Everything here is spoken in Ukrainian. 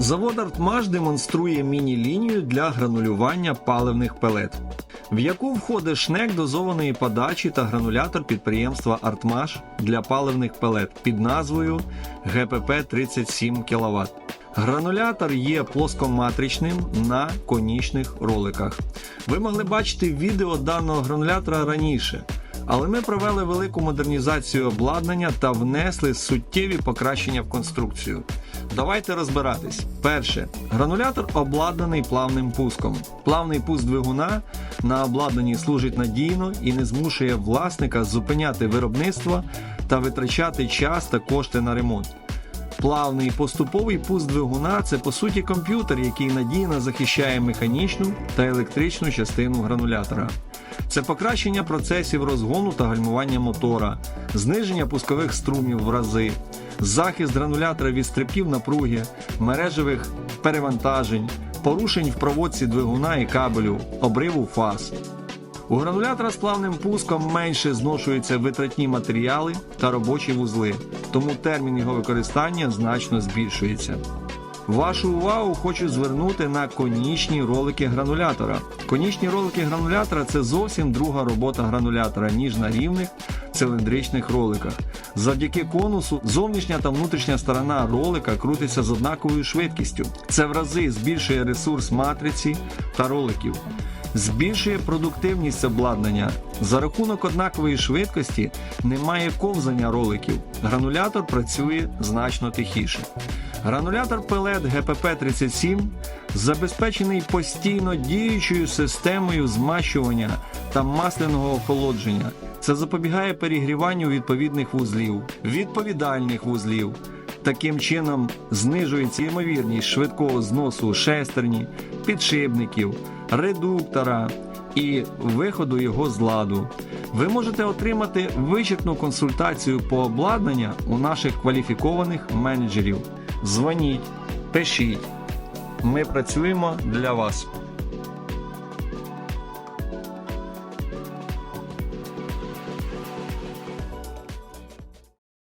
Завод Артмаш демонструє міні-лінію для гранулювання паливних пелет, в яку входить шнек дозованої подачі та гранулятор підприємства Артмаш для паливних пелет під назвою ГПП 37 кВт. Гранулятор є плоскоматричним на конічних роликах. Ви могли бачити відео даного гранулятора раніше. Але ми провели велику модернізацію обладнання та внесли суттєві покращення в конструкцію. Давайте розбиратись. Перше, гранулятор обладнаний плавним пуском. Плавний пуск двигуна на обладнанні служить надійно і не змушує власника зупиняти виробництво та витрачати час та кошти на ремонт. Плавний поступовий пуск двигуна це по суті комп'ютер, який надійно захищає механічну та електричну частину гранулятора. Це покращення процесів розгону та гальмування мотора, зниження пускових струмів в рази, захист гранулятора від стрибків напруги, мережевих перевантажень, порушень в проводці двигуна і кабелю, обриву фаз. У гранулятора з плавним пуском менше зношуються витратні матеріали та робочі вузли, тому термін його використання значно збільшується. Вашу увагу хочу звернути на конічні ролики гранулятора. Конічні ролики гранулятора це зовсім друга робота гранулятора, ніж на рівних циліндричних роликах. Завдяки конусу зовнішня та внутрішня сторона ролика крутиться з однаковою швидкістю. Це в рази збільшує ресурс матриці та роликів збільшує продуктивність обладнання. За рахунок однакової швидкості немає ковзання роликів. Гранулятор працює значно тихіше. Гранулятор пелет ГПП-37 забезпечений постійно діючою системою змащування та масляного охолодження. Це запобігає перегріванню відповідних вузлів, відповідальних вузлів. Таким чином знижується ймовірність швидкого зносу шестерні, підшипників, редуктора і виходу його з ладу. Ви можете отримати вичерпну консультацію по обладнанню у наших кваліфікованих менеджерів. Дзвоніть, пишіть. Ми працюємо для вас.